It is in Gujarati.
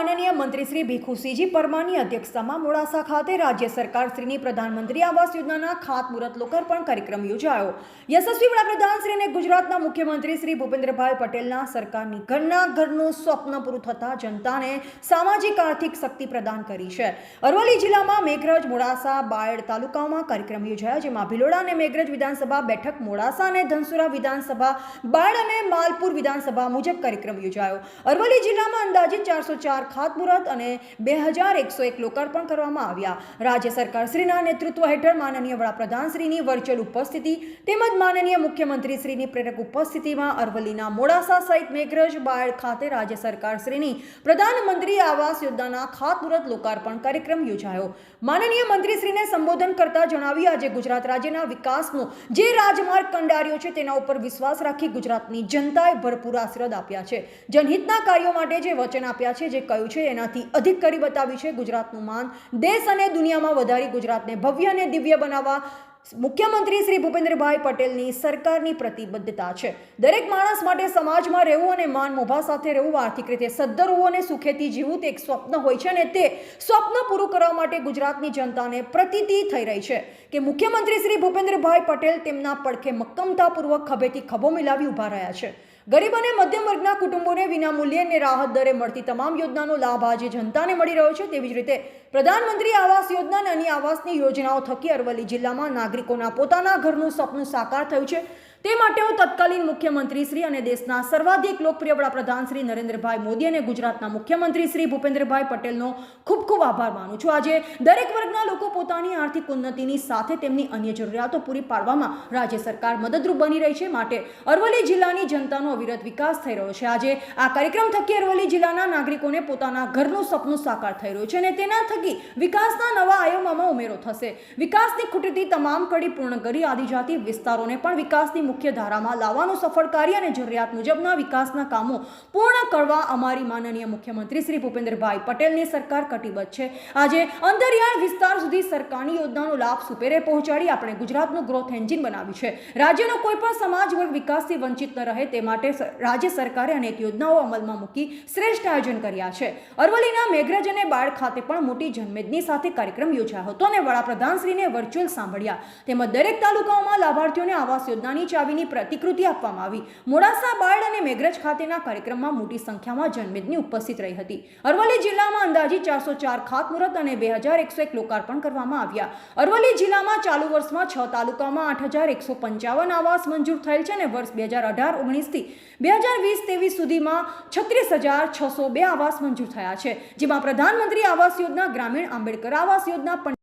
માનનીય મંત્રી ભીખુસિંહજી પરમારની અધ્યક્ષતામાં મોડાસા ખાતે રાજ્ય સરકાર શ્રીની પ્રધાનમંત્રી આવાસ યોજનાના ખાતમુહૂર્ત લોકાર્પણ કાર્યક્રમ યોજાયો. યશસ્વી વડાપ્રધાન શ્રીને ગુજરાતના મુખ્યમંત્રી શ્રી ભૂપેન્દ્રભાઈ પટેલના સરકારની ઘરના ઘરનું સ્વપ્ન પૂરું થતા જનતાને સામાજિક આર્થિક શક્તિ પ્રદાન કરી છે. અરવલ્લી જિલ્લામાં મેઘરજ, મોડાસા, બાયડ તાલુકાઓમાં કાર્યક્રમ યોજાયા, જેમાં ભિલોડા અને મેઘરજ વિધાનસભા બેઠક, મોડાસા અને ધનસુરા વિધાનસભા, બાયડ અને માલપુર વિધાનસભા મુજબ કાર્યક્રમ યોજાયો. અરવલ્લી જિલ્લામાં અંદાજિત ચારસો ચાર ખાતમુહૂર્ત અને બે હજાર એકસો એક લોકાર્પણ કરવામાં આવ્યા. રાજ્ય સરકારશ્રીના નેતૃત્વ હેઠળ માનનીય વડાપ્રધાનશ્રીની વર્ચ્યુઅલ ઉપસ્થિતિ તેમજ માનનીય મુખ્યમંત્રીશ્રીની પ્રેરક ઉપસ્થિતિમાં અરવલ્લીના મોડાસા સહિત મેઘરજ બાયડ ખાતે રાજ્ય સરકારશ્રીની પ્રધાનમંત્રી આવાસ યોજનાના ખાતમુહૂર્ત લોકાર્પણ કાર્યક્રમ યોજાયો. માનનીય મંત્રીશ્રીને સંબોધન કરતા જણાવ્યું આજે ગુજરાત રાજ્યના વિકાસનો જે રાજમાર્ગ કંડાર્યો છે તેના ઉપર વિશ્વાસ રાખી ગુજરાતની જનતાએ ભરપૂર આશીર્વાદ આપ્યા છે. જનહિતના કાર્યો માટે જે વચન આપ્યા છે, જે કહ્યું છે. એનાથી અધિક કરી બતાવ્યું છે ગુજરાતનું માન. દેશ અને દુનિયામાં વધારી ગુજરાતને ભવ્ય અને દિવ્ય બનાવવા મુખ્યમંત્રી શ્રી ભૂપેન્દ્રભાઈ પટેલની સરકારની પ્રતિબદ્ધતા છે. દરેક માણસ માટે સમાજમાં રહેવું અને માન મોભા સાથે રહેવું આર્થિક રીતે સદ્ધર હોવું અને સુખેથી જીવવું તે એક સ્વપ્ન હોય છે અને તે સ્વપ્ન પૂરું કરવા માટે ગુજરાતની જનતાને પ્રતીતિ થઈ રહી છે કે મુખ્યમંત્રી શ્રી ભૂપેન્દ્રભાઈ પટેલ તેમના પડખે મક્કમતાપૂર્વક ખભેથી ખભો મિલાવી ઊભા રહ્યા છે. ગરીબ અને મધ્યમ વર્ગના કુટુંબોને વિનામૂલ્યે અને રાહત દરે મળતી તમામ યોજનાનો લાભ આજે જનતાને મળી રહ્યો છે. તેવી જ રીતે પ્રધાનમંત્રી આવાસ યોજના અને આવાસની યોજનાઓ થકી અરવલ્લી જિલ્લામાં નાગરિકોના પોતાના ઘરનું સપનું સાકાર થયું છે. તે માટે હું તત્કાલીન મુખ્યમંત્રી શ્રી અને દેશના સર્વાધિક લોકપ્રિય વડાપ્રધાન શ્રી નરેન્દ્રભાઈ મોદી અને ગુજરાતના મુખ્યમંત્રી શ્રી ભૂપેન્દ્રભાઈ પટેલનો ખૂબ ખૂબ આભાર માનું છું. આજે દરેક વર્ગના લોકો પોતાની આર્થિક ઉન્નતિની સાથે તેમની અન્ય જરૂરિયાતો પૂરી પાડવામાં રાજ્ય સરકાર મદદરૂપ બની રહી છે. માટે અરવલ્લી જિલ્લાની જનતાનો અવિરત વિકાસ થઈ રહ્યો છે. આજે આ કાર્યક્રમ થકી અરવલ્લી જિલ્લાના નાગરિકોને પોતાના ઘરનું સપનું સાકાર થઈ રહ્યું છે અને તેના થકી વિકાસના નવા આયામોમાં ઉમેરો થશે. વિકાસની ખૂટતી તમામ કડી પૂર્ણ કરી આદિજાતિ વિસ્તારોને પણ વિકાસની મુખ્ય ધારામાં લાવવાનું સફળ કાર્ય અને જરૂરિયાત મુજબના વિકાસના કામો પૂર્ણ કરવા અમારી માનનીય મુખ્યમંત્રી શ્રી ભૂપેન્દ્રભાઈ પટેલની સરકાર કટિબદ્ધ છે. આજે અંતરિયાળ વિસ્તાર સુધી સરકારની યોજનાનો લાભ સુપેરે પહોંચાડી આપણે ગુજરાતનું ગ્રોથ એન્જિન બનાવ્યું છે. રાજ્યનો કોઈ પણ સમાજ વર્ગ વિકાસથી વંચિત ન રહે તે માટે રાજ્ય સરકારે અનેક યોજનાઓ અમલમાં મૂકી શ્રેષ્ઠ આયોજન કર્યા છે. અરવલ્લીના મેઘરજ અને બાળ ખાતે પણ મોટી જનમેદની સાથે કાર્યક્રમ યોજાયો હતો અને વડાપ્રધાનશ્રીને વર્ચ્યુઅલ સાંભળ્યા. તેમજ દરેક તાલુકાઓમાં લાભાર્થીઓને આવાસ યોજનાની ચાવીની પ્રતિકૃતિ આપવામાં આવી. મોડાસા બાળ અને મેઘરજ ખાતેના કાર્યક્રમમાં મોટી સંખ્યામાં જનમેદની ઉપસ્થિત રહી હતી. અરવલ્લી જિલ્લામાં અંદાજિત ચારસો ચાર ખાતમુહૂર્ત અને બે હજાર એકસો એક લોકાર્પણ કરવામાં આવ્યા. અરવલ્લી જિલ્લામાં ચાલુ વર્ષમાં છ તાલુકામાં આઠ હજાર એકસો પંચાવન આવાસ મંજૂર થયેલ છે અને વર્ષ બે હજાર અઢાર ઓગણીસથી બે હજાર વીસ ત્રેવીસ સુધીમાં છત્રીસ હજાર છસો બે આવાસ મંજૂર થયા છે. જેમાં પ્રધાનમંત્રી આવાસ યોજના, ગ્રામીણ આંબેડકર આવાસ યોજના પણ